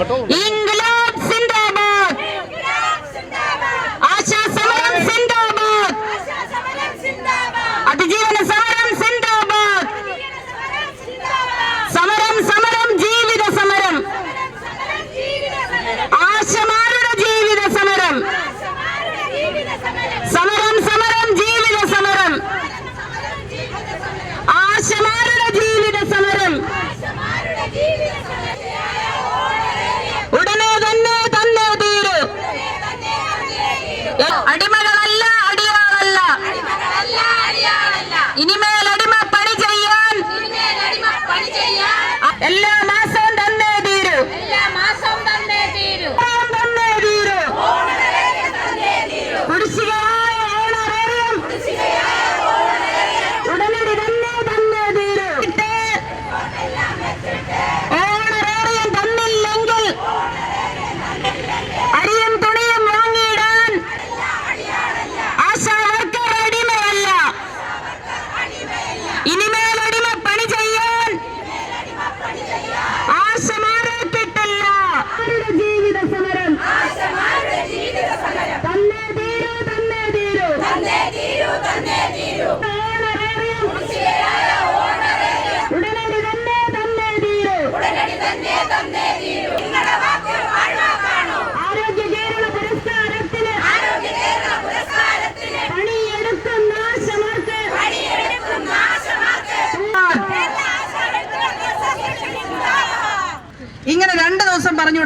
Petrol അടിമകളല്ല അടിയാളല്ല. ഇനിമേൽ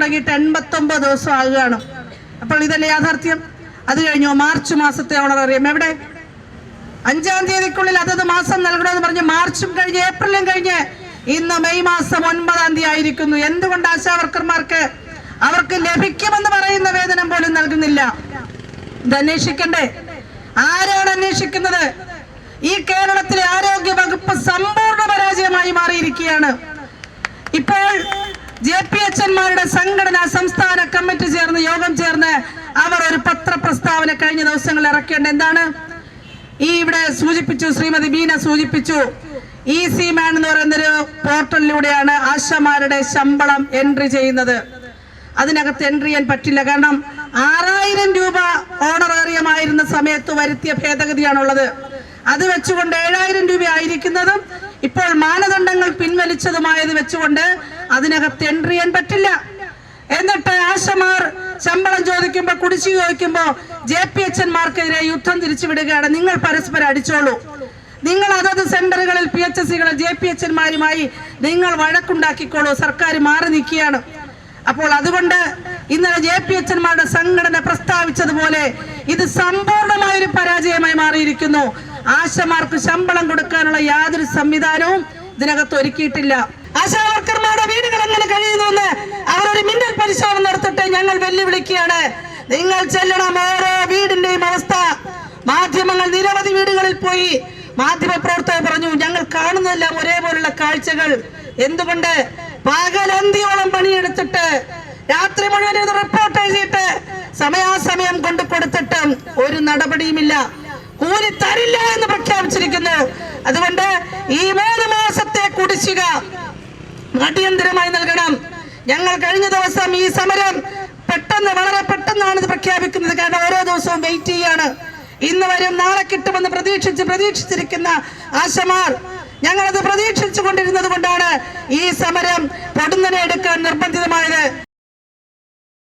തുടങ്ങിയിട്ട് എൺപത്തൊമ്പത് ദിവസം ആകുകയാണ്. അപ്പോൾ ഇതല്ലേ യാഥാർത്ഥ്യം? അത് കഴിഞ്ഞു? മാർച്ച് മാസത്തെ ഓണറേറിയം എവിടെ? അഞ്ചാം തീയതിക്കുള്ളിൽ അതത് മാസം നൽകണമെന്ന് പറഞ്ഞ് മാർച്ചും കഴിഞ്ഞ് ഏപ്രിലും കഴിഞ്ഞ് ഇന്ന് മെയ് മാസം ഒൻപതാം തീയതി ആയിരിക്കുന്നു. എന്തുകൊണ്ട് ആശാവർക്കർമാർക്ക് അവർക്ക് ലഭിക്കുമെന്ന് പറയുന്ന വേതനം പോലും നൽകുന്നില്ല? ഇത് അന്വേഷിക്കണ്ടേ? ആരാണ് അന്വേഷിക്കുന്നത്? ഈ കേരളത്തിലെ ആരോഗ്യ വകുപ്പ് സമ്പൂർണ പരാജയമായി മാറിയിരിക്കുകയാണ്. ഇപ്പോൾ ജെ പി എച്ചന്മാരുടെ സംഘടനാ സംസ്ഥാന കമ്മിറ്റി ചേർന്ന് യോഗം ചേർന്ന് അവർ ഒരു പത്രപ്രസ്താവന കഴിഞ്ഞ ദിവസങ്ങളിൽ ഇറക്കേണ്ട എന്താണ്? ഈ ഇവിടെ സൂചിപ്പിച്ചു ശ്രീമതി ബീന സൂചിപ്പിച്ചു ഇ സി മാൻ എന്ന് പറയുന്നൊരു പോർട്ടലിലൂടെയാണ് ആശമാരുടെ ശമ്പളം എൻട്രി ചെയ്യുന്നത്. അതിനകത്ത് എൻട്രി ചെയ്യാൻ പറ്റില്ല. കാരണം ആറായിരം രൂപ ഓണറേറിയമായിരുന്ന സമയത്ത് വരുത്തിയ ഭേദഗതിയാണുള്ളത്. അത് വെച്ചുകൊണ്ട് ഏഴായിരം രൂപ ആയിരിക്കുന്നതും ഇപ്പോൾ മാനദണ്ഡങ്ങൾ പിൻവലിച്ചതുമായത് വെച്ചുകൊണ്ട് അതിനകത്ത് എൻട്രി ചെയ്യാൻ പറ്റില്ല. എന്നിട്ട് ആശമാർ ശമ്പളം ചോദിക്കുമ്പോ കുടിശ്ശിക ചോദിക്കുമ്പോ ജെ പി എച്ച്എന്മാർക്കെതിരെ യുദ്ധം തിരിച്ചു വിടുകയാണ് നിങ്ങൾ പരസ്പരം അടിച്ചോളൂ. നിങ്ങൾ അതത് സെന്ററുകളിൽ പി എച്ച് എസ് സികളെ ജെ പി എച്ച്എന്മാരുമായി നിങ്ങൾ വഴക്കുണ്ടാക്കിക്കോളൂ. സർക്കാർ മാറി നിൽക്കുകയാണ്. അപ്പോൾ അതുകൊണ്ട് ഇന്നലെ ജെ പി എച്ച് സംഘടന പ്രസ്താവിച്ചതുപോലെ ഇത് സമ്പൂർണമായൊരു പരാജയമായി മാറിയിരിക്കുന്നു. ആശമാർക്ക് ശമ്പളം കൊടുക്കാനുള്ള യാതൊരു സംവിധാനവും ഇതിനകത്ത് ഒരുക്കിയിട്ടില്ല. ആശാ എങ്ങനെ കഴിയുന്നു അവരൊരു മിന്നൽ പരിശോധന നടത്തിട്ട് ഞങ്ങൾ വെല്ലുവിളിക്കുകയാണ്. നിങ്ങൾ ചെല്ലണം ഓരോ വീടിന്റെയും അവസ്ഥ. മാധ്യമങ്ങൾ നിരവധി വീടുകളിൽ പോയി മാധ്യമ പ്രവർത്തകർ പറഞ്ഞു ഞങ്ങൾ കാണുന്നതെല്ലാം ഒരേപോലുള്ള കാഴ്ചകൾ. എന്തുകൊണ്ട്? പകലന്തിയോളം പണിയെടുത്തിട്ട് രാത്രി മുഴുവൻ ഇത് റിപ്പോർട്ട് എഴുതിയിട്ട് സമയാസമയം കൊണ്ട് കൊടുത്തിട്ടും ഒരു നടപടിയുമില്ല. കൂലി തരില്ല എന്ന് പ്രഖ്യാപിച്ചിരിക്കുന്നു. അതുകൊണ്ട് ഈ മൂന്ന് മാസത്തെ കുടിശ്ശിക അടിയന്തരമായി നൽകണം. ഞങ്ങൾ കഴിഞ്ഞ ദിവസം ഈ സമരം പെട്ടെന്ന് വളരെ പെട്ടെന്നാണ് ഇത് പ്രഖ്യാപിക്കുന്നത്. കാരണം ഓരോ ദിവസവും വെയിറ്റ് ചെയ്യാണ്. ഇന്ന് വരും നാളെ കിട്ടുമെന്ന് പ്രതീക്ഷിച്ച് പ്രതീക്ഷിച്ചിരിക്കുന്ന ആശമാർ ഞങ്ങളത് പ്രതീക്ഷിച്ചു കൊണ്ടിരുന്നത് കൊണ്ടാണ് ഈ സമരം പൊടുന്നനെ എടുക്കാൻ നിർബന്ധിതമായത്.